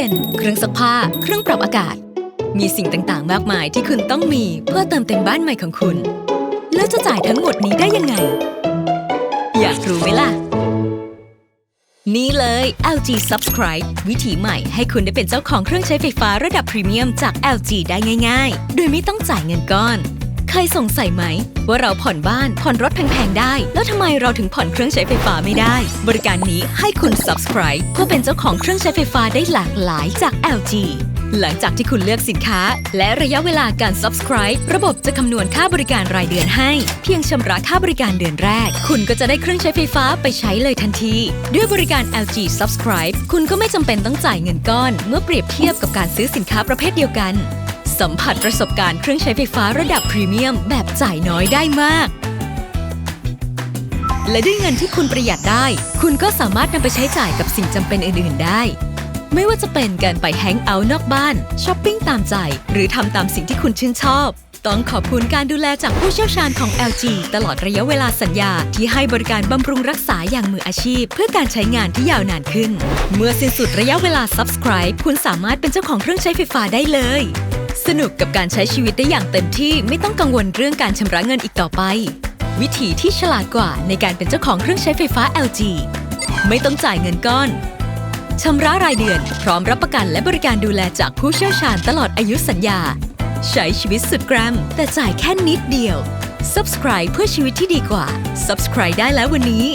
ย็น เครื่องซักผ้า เครื่องปรับอากาศ มีสิ่งต่างๆ มากมายที่คุณต้องมีเพื่อเติมเต็มบ้านใหม่ของคุณ แล้วจะจ่ายทั้งหมดนี้ได้ยังไง อยากรู้ไหมล่ะ นี่เลย LG Subscribe วิธีใหม่ให้คุณได้เป็นเจ้าของเครื่องใช้ไฟฟ้าระดับพรีเมียมจาก LG ได้ง่าย ๆ โดยไม่ต้องจ่ายเงินก้อน เคยสงสัยไหม ว่าเราผ่อนบ้านผ่อนรถแพงๆได้ แล้วทำไมเราถึงผ่อนเครื่องใช้ไฟฟ้าไม่ได้ บริการนี้ให้คุณ subscribe เพื่อเป็นเจ้าของเครื่องใช้ไฟฟ้าได้หลากหลายจาก LG หลังจากที่คุณเลือกสินค้า และระยะเวลาการ subscribe ระบบจะคำนวณค่าบริการรายเดือนให้ เพียงชำระค่าบริการเดือนแรก คุณก็จะได้เครื่องใช้ไฟฟ้าไปใช้เลยทันที ด้วยบริการ LG subscribe คุณก็ไม่จำเป็นต้องจ่ายเงินก้อน เมื่อเปรียบเทียบกับการซื้อสินค้าประเภทเดียวกัน สัมผัสประสบการณ์เครื่องใช้ไฟฟ้าระดับพรีเมียมแบบจ่ายน้อยได้มาก และด้วยเงินที่คุณประหยัดได้ คุณก็สามารถนำไปใช้จ่ายกับสิ่งจำเป็นอื่น ๆ ได้ ไม่ว่าจะเป็นการไปแฮงเอาท์นอกบ้านช้อปปิ้งตามใจ หรือทำตามสิ่งที่คุณชื่นชอบ ต้องขอบคุณการดูแลจากผู้เชี่ยวชาญของ LG ตลอดระยะเวลาสัญญาที่ให้บริการบำรุงรักษาอย่างมืออาชีพ เพื่อการใช้งานที่ยาวนานขึ้น เมื่อสิ้นสุดระยะเวลา subscribe คุณสามารถเป็นเจ้าของเครื่องใช้ไฟฟ้าได้เลย สนุกกับการใช้ชีวิตได้อย่างเต็มที่ไม่ต้องกังวลเรื่องการชำระเงินอีกต่อไป วิธีที่ฉลาดกว่าในการเป็นเจ้าของเครื่องใช้ไฟฟ้า LG ไม่ต้องจ่ายเงินก้อนชำระรายเดือน พร้อมรับประกันและบริการดูแลจากผู้เชี่ยวชาญตลอดอายุสัญญา ใช้ชีวิตสุดแกรม แต่จ่ายแค่นิดเดียว Subscribe เพื่อชีวิตที่ดีกว่า Subscribe ได้แล้ววันนี้